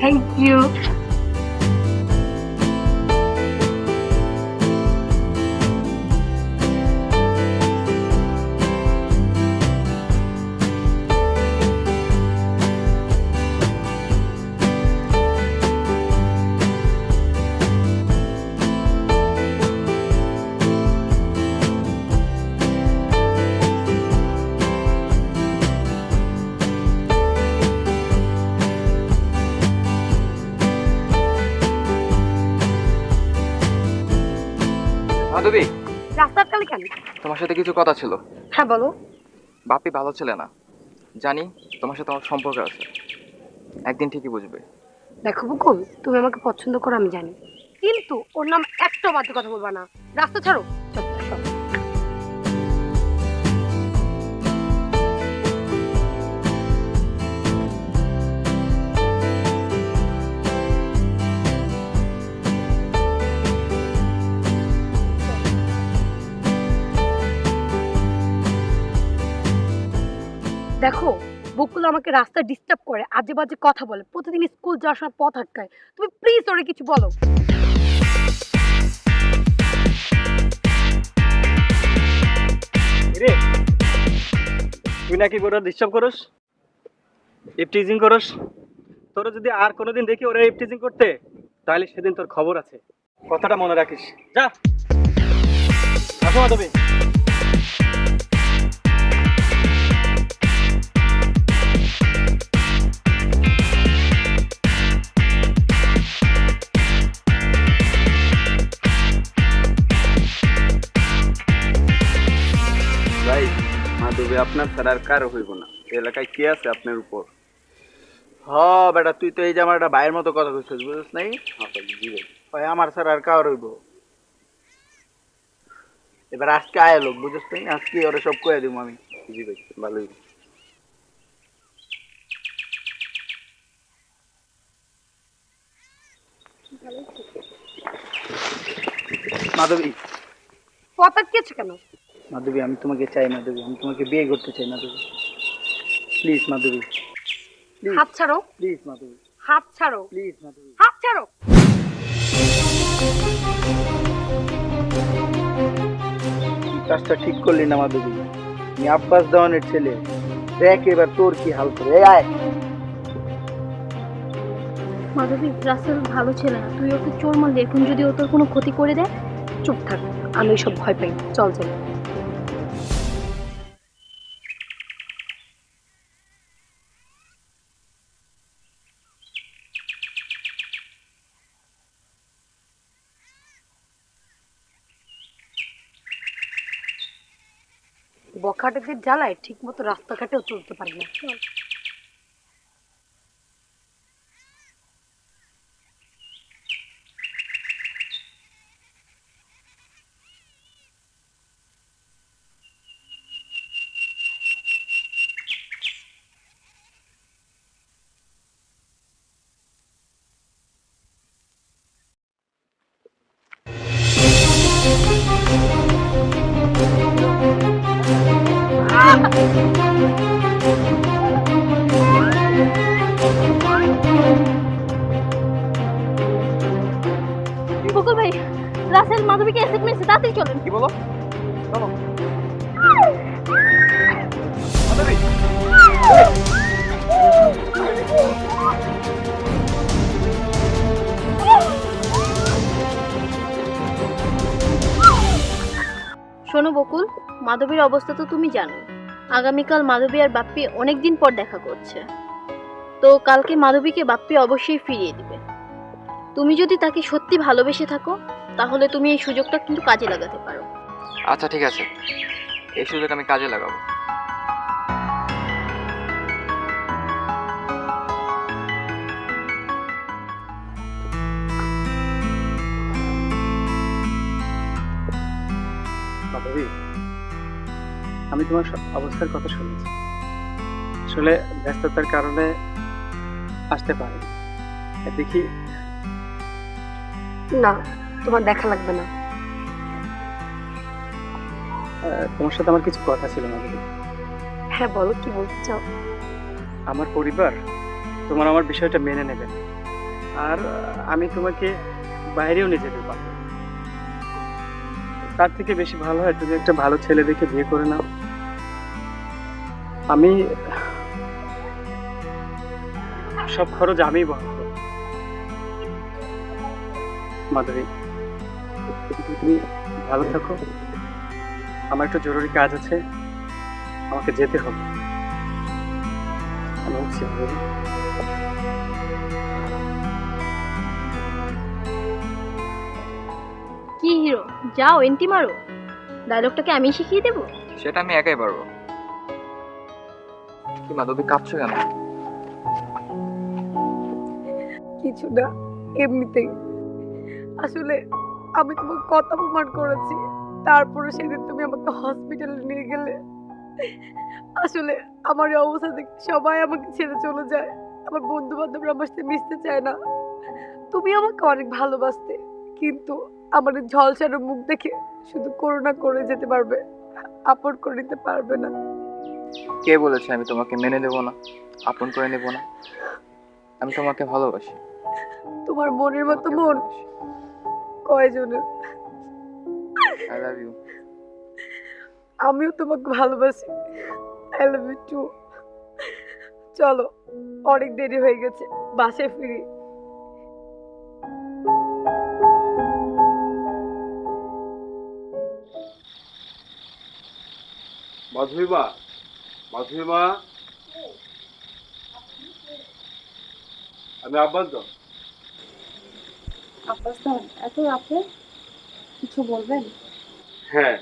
Thank you রাস্তার কেন? তোমার সাথে কিছু কথা ছিল। হ্যাঁ বলো। বাপি ভালো ছেলে না। জানি তোমার সাথে আমার সম্পর্ক আছে। একদিন ঠিকই বুঝবে। দেখো বুকুল তুমি আমাকে পছন্দ করো আমি জানি। কিন্তু ওর নাম একটা বাজে কথা বলবা না। রাস্তা ছাড়ো। দেখো বকুল আমাকে রাস্তায় ডিস্টার্ব করে, আজে বাজে কথা বলে, প্রতিদিন স্কুল যাওয়ার সময় পথ আটকায়। তুমি প্লিজ ওরে কিছু বলো। রে তুই নাকি ওরা ডিস্টার্ব করস? ইফটিজিং করস? তোর যদি আর কোনোদিন দেখি ওরা ইফটিজিং করতে, তাহলে সেদিন তোর খবর আছে। কথাটা মনে রাখিস। যা। আসো মাধবী। আপনার ছাড়া আর কারও হইব না। এই এলাকায় কে আছে আপনার উপর? হ বেটা তুই তো এই যে আমার একটা ভাইয়ের মতো কথা কইছিস বুঝছিস নাই? ভাই আমার ছাড়া আর কারও হইব। এবার আজকে আয় লোক বুঝছিস নাই? আজকে ওরা সব কয়ে দিব আমি। জি ভাই ভালোই। মাধবী। পথ আটকেছে কেন? মাধবী আমি তোমাকে চাই মাধবী আমি তোমাকে বিয়ে করতে চাই মাধবী। প্লিজ মাধবী। হাত ছাড়ো। প্লিজ মাধবী। হাত ছাড়ো। প্লিজ মাধবী। হাত ছাড়ো। কাজটা ঠিক করলি না মাধবী। আমি আব্বাস দেওয়ানের ছেলে। দেখ এবার তোর কি হাল করে। আয়। মাধবী রাসেল ভালো ছেলে না। তুই ওকে চোর মারলি। এখন যদি ও তোর কোনো ক্ষতি করে দেয় চুপ থাক। আমি সব ভয় পাই চল চল। বখাটেদের জ্বালায় ঠিক মতো রাস্তাঘাটেও চলতে পারে না। ভাই? রাসেল মাধবীকে মেরেছে তাড়াতাড়ি চলেন। কি বলো? চলো। মাধবী! শোনো বকুল মাধবীর অবস্থা তো তুমি জানো। আগামীকাল মাধবী আর বাপ্পি অনেকদিন পর দেখা করছে। তো কালকে মাধবীকে বাপ্পি অবশ্যই ফিরিয়ে দিবে। তুমি যদি তাকে সত্যি ভালোবেসে থাকো তাহলে তুমি এই সুযোগটা কিন্তু কাজে লাগাতে পারো। আচ্ছা ঠিক আছে। এই সুযোগ আমি কাজে লাগাবো। আমি তোমার সব অবস্থার কথা শুনেছি। আসলে ব্যস্ততার কারণে আসতে পারি দেখি না তোমার দেখা লাগবে না। তোমার সাথে আমার কিছু কথা ছিল না হ্যাঁ বলো কি বলতে চাও? আমার পরিবার তোমার আমার বিষয়টা মেনে নেবে। আর আমি তোমাকে বাইরেও নিয়ে যেতে পারব। তার থেকে বেশি ভালো হয় তুমি একটা ভালো ছেলে দেখে বিয়ে করে নাও। আমি সব খরচ আমিই বহন মাধবী তুমি ভালো থাকো। আমার একটা জরুরি কাজ আছে। আমাকে যেতে হবে। আমি উঠছি মাধবী। কি হিরো? যাও এন্টি মারো। ডায়লগটাকে আমি শিখিয়ে দেবো? সেটা আমি একাই পারব। কি মাধবী কাঁপছো কেন? কিছু না এমনিতেই। আসলে আমি তোমাকে কথা প্রমাণ করেছি। তারপরে সেদিন তুমি আমাকে হসপিটালে নিয়ে গেলে। আসলে আমার এই অবস্থা দেখে সবাই আমাকে ছেড়ে চলে যায়। আমার বন্ধু বান্ধবরা আমার সাথে মিশতে চায় না। তুমি আমাকে অনেক ভালোবাসতে কিন্তু আমার ঝলসানো মুখ দেখে শুধু করোনা করে যেতে পারবে আপন করে নিতে পারবে না। কে বলেছে আমি তোমাকে মেনে নেব না আপন করে নেব না? আমি তোমাকে ভালোবাসি। তোমার মনের মতো মন কয়জনের? আই লাভ ইউ আমিও তোমাকে ভালোবাসি। আই লাভ ইউ টু চলো অনেক দেরি হয়ে গেছে বাসে ফিরি। মাধবী মা মাধবী মা আমি আব্বাস আব্বাসান এত রাতে কিছু বলবেন? হ্যাঁ।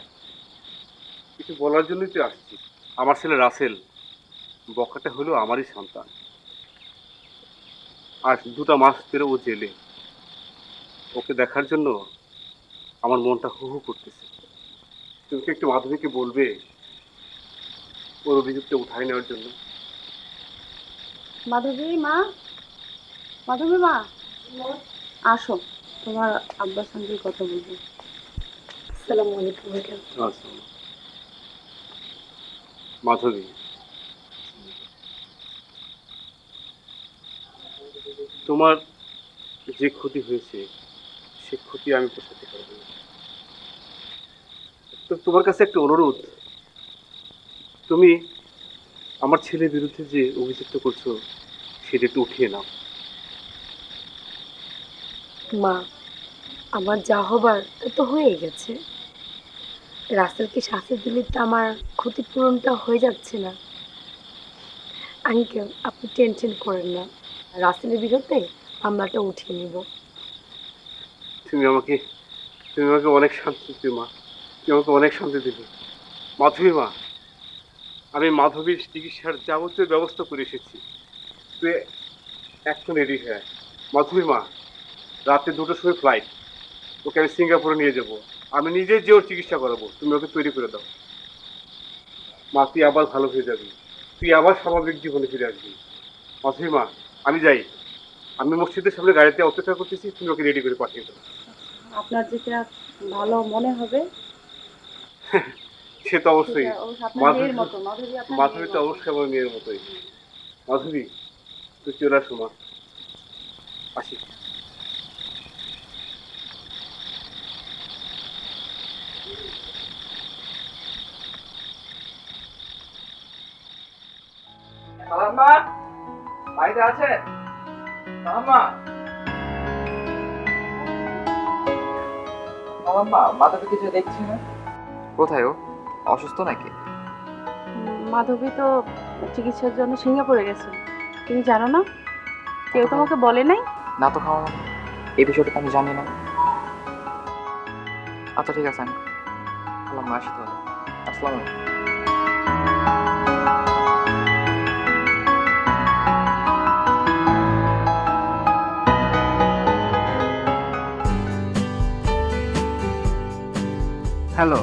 কিছু বলার জন্যই তো আসছি। আমার ছেলে রাসেল। বকাটা হলো আমারই সন্তান। আর দুটা মাস ধরে ও জেলে। ওকে দেখার জন্য আমার মনটা হু হু করতেছে। তুমি কি একটু মাধবীকে বলবে ওর অভিযুক্ত উঠাই নেওয়ার জন্য? মাধবী মা? মাধবী মা? আসো। তোমার আব্বার সঙ্গে কথা বলব। আসসালামু আলাইকুম মাধবী। তোমার যে ক্ষতি হয়েছে সে ক্ষতি আমি পোষাতে পারব তো তোমার কাছে একটা অনুরোধ। তুমি আমার ছেলের বিরুদ্ধে যে অভিযুক্ত করছ সেটা একটু উঠিয়ে নাও। মা আমার যা হবার তা তো হয়ে গেছে। রাসেলকে শাস্তি দিলে তো আমার ক্ষতিপূরণটা হয়ে যাচ্ছে না। আঙ্কেল, আপনি টেনশন করেন না। রাসেলের বিরুদ্ধে মামলাটা উঠিয়ে নিব। তুমি আমাকে তুমি আমাকে অনেক শান্তি দিতে মা। তুমি আমাকে অনেক শান্তি দিলে মাধবী, মা, আমি মাধবীর চিকিৎসার যাবতীয় ব্যবস্থা করে এসেছি। তুই এখন রেডি হয়ে। মাধবী, মা, রাতে দুটোর সময় ফ্লাইট ওকে আমি সিঙ্গাপুরে নিয়ে যাব। আমি নিজে যে ওর চিকিৎসা করাবো তুমি ওকে তৈরি করে দাও। মা তুই আবার ভালো হয়ে যাবি। তুই আবার স্বাভাবিক জীবনে ফিরে আসবি। মা আমি যাই। আমি মসজিদের সামনে গাড়িতে অপেক্ষা করতেছি তুমি ওকে রেডি করে পাঠিয়ে দাও। আপনার যেটা ভালো মনে হবে। সে তো অবশ্যই। মেয়ের তো অবশ্যই আমার মেয়ের মতোই। মাধুরী তুই চলে আসো মা। আসি। সালাম্মা বাড়িতে আছে? সালাম্মা সালাম্মা মাথাতে কিছু দেখছি না? কোথায় ও? অসুস্থ নাকি? মাধবী তো চিকিৎসার জন্য সিঙ্গাপুরে গেছে। তুমি জানো না? কেউ তোমাকে বলে নাই? না তো খাওয়া এই বিষয়টা আমি জানি না। আচ্ছা ঠিক আছে আমি আসি তাহলে। আসসালামু আলাইকুম। হ্যালো।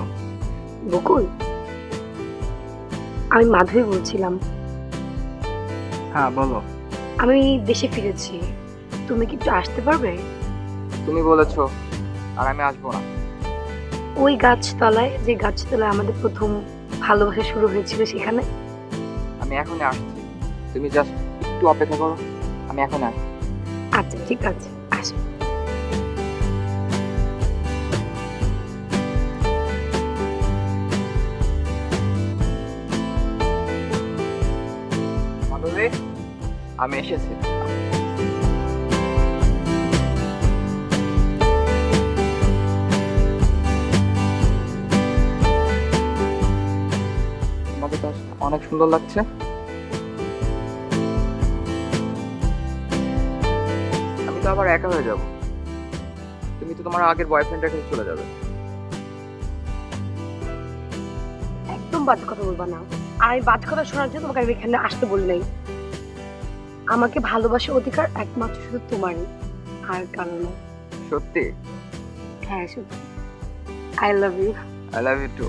বকুল আমি মাধবী বলছিলাম। হ্যাঁ বলো। আমি দেশে ফিরেছি। তুমি কি একটু আসতে পারবে? তুমি বলেছ আর আমি আসব না। ওই গাছতলায় যে গাছতলায় আমাদের প্রথম ভালোবাসা শুরু হয়েছিল সেখানে? আমি এখনই আসছি। তুমি জাস্ট একটু অপেক্ষা করো আমি এখন আসি আচ্ছা ঠিক আছে। আমি এসেছি। অনেক সুন্দর লাগছে। আমি তো আবার একা হয়ে যাব। তুমি তো তোমার আগের বয়ফ্রেন্ডের কাছে চলে যাবে। একদম বাদ কথা বলবা না। আর আমি বাদ কথা শোনার জন্য তোমাকে আমি এখানে আসতে বলি নাই। আমাকে ভালোবাসার অধিকার একমাত্র শুধু তোমারই। আর কারণ সত্যি? হ্যাঁ সত্যি। I love you I love you too